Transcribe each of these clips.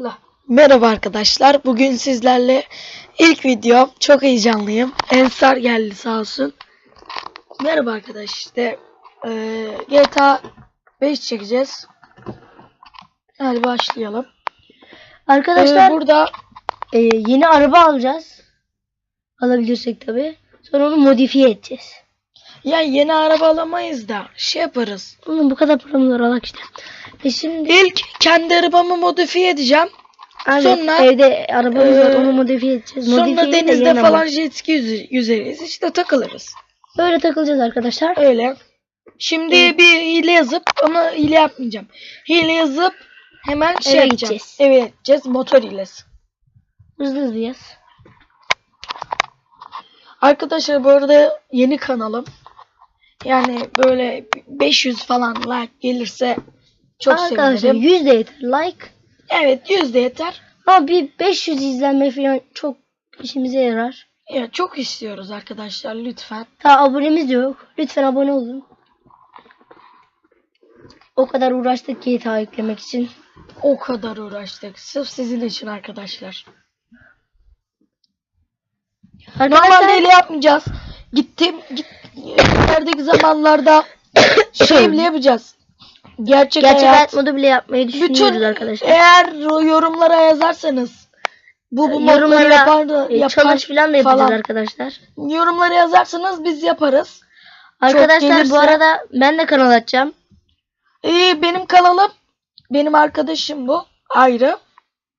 La. Merhaba arkadaşlar. Bugün sizlerle ilk videom. Çok heyecanlıyım. Ensar geldi sağ olsun. Merhaba arkadaş. İşte eee, GTA 5 çekeceğiz. Hadi başlayalım. Arkadaşlar Ee, burada e, yeni araba alacağız. Alabilirsek tabi. Sonra onu modifiye edeceğiz. Ya yeni araba alamayız da şey yaparız. Oğlum bu kadar paramız var işte. E şimdi İlk kendi arabamı modifiye edeceğim. evet, sonra, evde arabamız var e, onu modifiye edeceğiz. Sonra Modifiye de denizde yeni falan jet ski yüze- yüzeriz. İşte takılırız. Böyle takılacağız arkadaşlar. Öyle. Şimdi bir hile yazıp ama hile yapmayacağım. Hile yazıp hemen şey Eve yapacağım. gideceğiz. Eve gideceğiz. Motor hilesi. Hızlı hızlı yaz. Arkadaşlar bu arada yeni kanalım. Yani böyle 500 falan like gelirse çok Arkadaşlar sevinirim. 100 de yeter like. Evet 100 de yeter. Ama bir 500 izlenme falan çok işimize yarar. Ya çok istiyoruz arkadaşlar lütfen. Daha abonemiz de yok. Lütfen abone olun. O kadar uğraştık GTA yüklemek için. O kadar uğraştık. Sırf sizin için arkadaşlar. Normalde Arkadaşlar hile yapmayacağız. Gittim git ilerideki zamanlarda şey bile yapacağız. Gerçek, gerçek hayat. hayat modu bile yapmayı düşünüyoruz Bütün arkadaşlar. eğer yorumlara yazarsanız bu bu Yorumlara yapar da e, yapar challenge falan da yapacağız falan. arkadaşlar. Yorumlara yazarsanız biz yaparız. Arkadaşlar gelirse- bu arada ben de kanal açacağım. Ee, benim kanalım benim arkadaşım bu ayrı.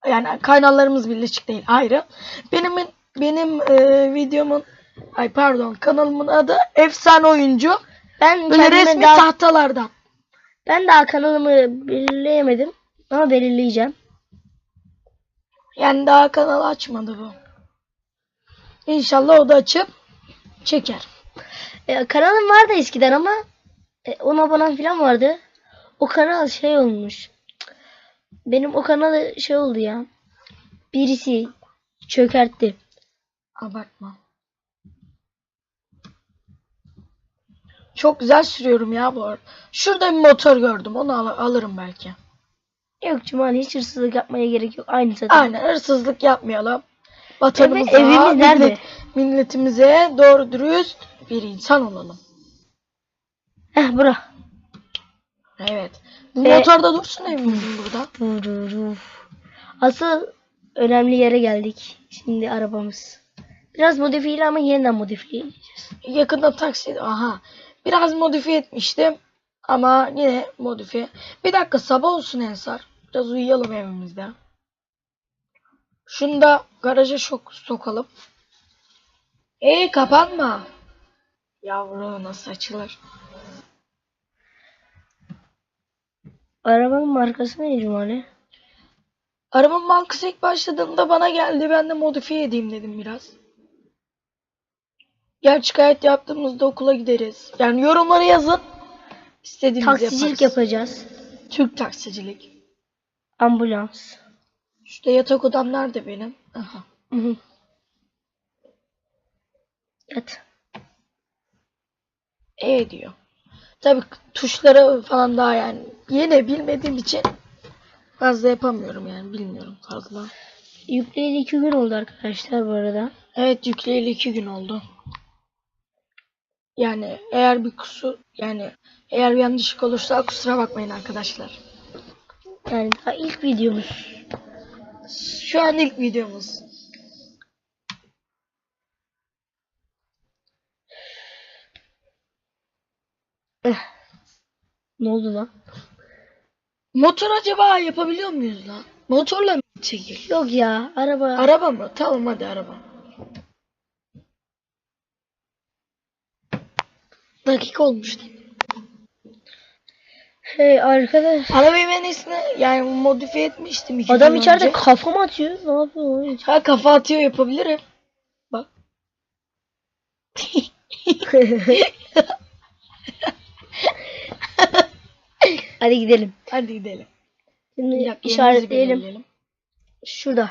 Yani kanallarımız birleşik değil ayrı. Benim benim e, videomun ay pardon kanalımın adı Efsane Oyuncu. Ben Böyle resmi daha, tahtalardan. ben daha kanalımı belirleyemedim ama belirleyeceğim. Yani daha kanal açmadı bu. İnşallah o da açıp çeker. E, kanalım vardı eskiden ama e, 10 abonem falan vardı. O kanal şey olmuş. Benim o kanalı şey oldu ya. Birisi çökertti. Abartma. Çok güzel sürüyorum ya bu arada. Şurada bir motor gördüm. Onu al- alırım belki. Yok Cumali hiç hırsızlık yapmaya gerek yok. Aynı zaten. Aynen hırsızlık yapmayalım. Vatanımıza, Evet, evimiz nerede? millet- milletimize doğru dürüst bir insan olalım. Heh bura. Evet. Bu Ve- motor da dursun evimizin burada. Asıl önemli yere geldik. Şimdi arabamız. Biraz modifiyeli ama yeniden modifiye edeceğiz. Yakında taksi... Aha. Biraz modifiye etmiştim. Ama yine modifiye. Bir dakika sabah olsun Ensar. Biraz uyuyalım evimizde. Şunu da garaja şok sokalım. Ey kapanma. Yavru nasıl açılır? Arabanın markası ne Cumali? Arabanın bankası ilk başladığında bana geldi. Ben de modifiye edeyim dedim biraz. Gerçek hayat yaptığımızda okula gideriz. Yani yorumlara yazın. İstediğimizi Taksicilik yaparız. yapacağız. Türk taksicilik. Ambulans. Şurada yatak odam nerede benim? Aha. Hı hı. Yat. E diyor. Tabii tuşlara falan daha yani yine bilmediğim için fazla yapamıyorum yani bilmiyorum fazla. Yükleyeli iki gün oldu arkadaşlar bu arada. Evet yükleyeli iki gün oldu. Yani eğer bir kusur yani eğer bir yanlışlık olursa kusura bakmayın arkadaşlar. Yani daha ilk videomuz. Şu an ilk videomuz. Ne oldu lan? Motor acaba yapabiliyor muyuz lan? Motorla mı çekil? Yok ya araba. Araba mı? Tamam hadi araba. Dakika olmuş. Hey arkadaş. Arabayı ben eskiden yani modifiye etmiştim. iki Adam gün içeride önce. kafa mı atıyor? Ne yapıyor? oğlum? Ha kafa atıyor yapabilirim. Bak. Hadi gidelim. Hadi gidelim. Bir Şimdi dakika, yerimizi işaretleyelim. belirleyelim. Şurada.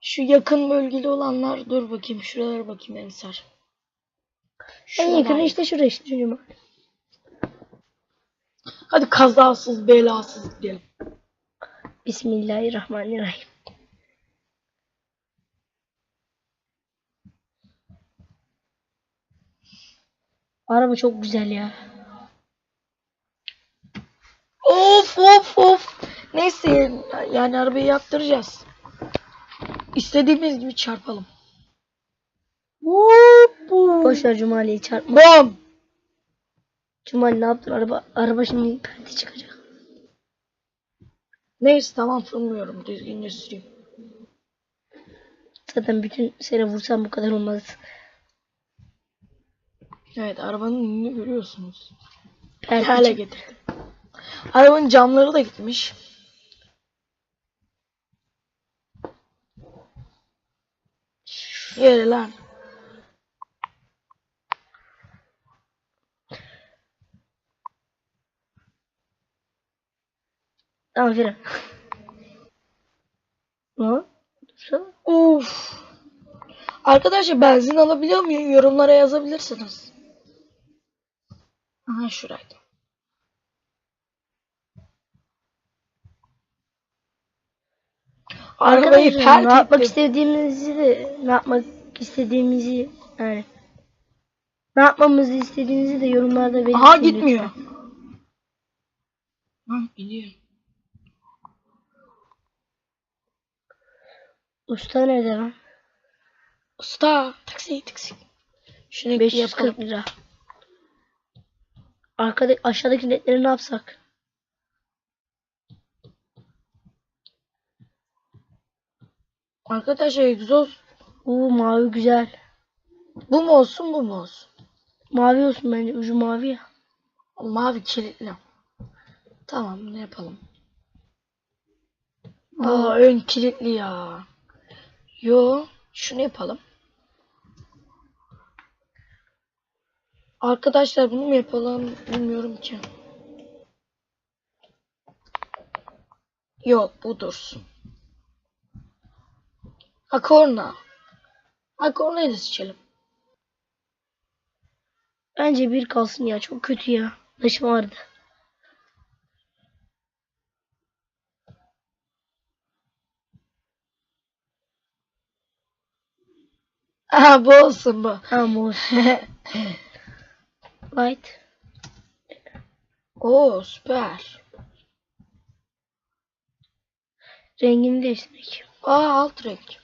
Şu yakın bölgeli olanlar dur bakayım şuralara bakayım Ensar. En yakını işte şurada işte. Şurada. Hadi kazasız belasız gidelim. Bismillahirrahmanirrahim. Araba çok güzel ya. Of of of. Neyse yani arabayı yaptıracağız. İstediğimiz gibi çarpalım. Vup, vup. Boş ver Cumali'yi çarpma. Bam. Cumali ne yaptın? Araba araba şimdi perde çıkacak. Neyse tamam fırmıyorum. Düzgünce süreyim. Zaten bütün sene vursam bu kadar olmaz. Evet arabanın önünü görüyorsunuz. Çık- getirdim. Arabanın camları da gitmiş. Yere lan. Aferin. Ne? Uf. Arkadaşlar benzin alabiliyor muyum? Yorumlara yazabilirsiniz. Aha şuraydı. Arabayı Arkadaşlar, ne yapmak istediğimizi de ne yapmak istediğimizi yani ne yapmamızı istediğinizi de yorumlarda belirtin. Aha gitmiyor. lütfen. Ha gidiyor. Usta nerede lan? Usta taksi taksi. Şunu yapalım. 540 lira. Arkada aşağıdaki ledleri ne yapsak? Arkadaşlar egzoz Uuu mavi güzel. bu mu olsun bu mu olsun? Mavi olsun bence ucu mavi ya. Mavi kilitli. Tamam ne yapalım? Bu- Aa ön kilitli ya. Yo şunu yapalım. Arkadaşlar bunu mu yapalım bilmiyorum ki. Yok bu dursun. Ha korna. Ha kornayı da seçelim. Bence bir kalsın ya çok kötü ya. Dış vardı. Aha bu olsun bu. Tamam olsun. Light. Oo süper. Rengini değiştirmek. Aa alt renk.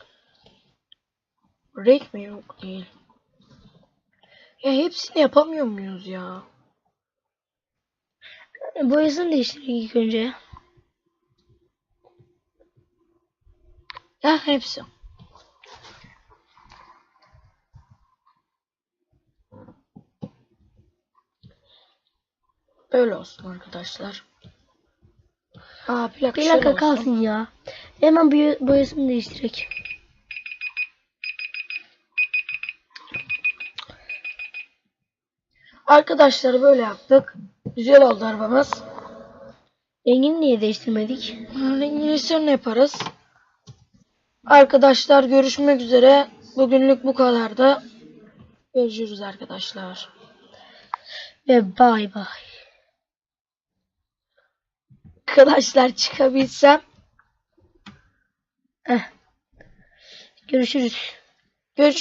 Renk mi yok değil. Ya hepsini yapamıyor muyuz ya? Boyasını değiştirmek ilk önce. Ya hepsi. Böyle olsun arkadaşlar. Aa plaka şöyle Plaka olsun. kalsın ya. Hemen boya- boyasını değiştirek. Arkadaşlar böyle yaptık. Güzel oldu arabamız. Rengini niye değiştirmedik? Rengini sonra yaparız. Arkadaşlar görüşmek üzere. Bugünlük bu kadardı. Görüşürüz arkadaşlar. Ve bay bay. Arkadaşlar çıkabilsem. Eh. Görüşürüz. Görüş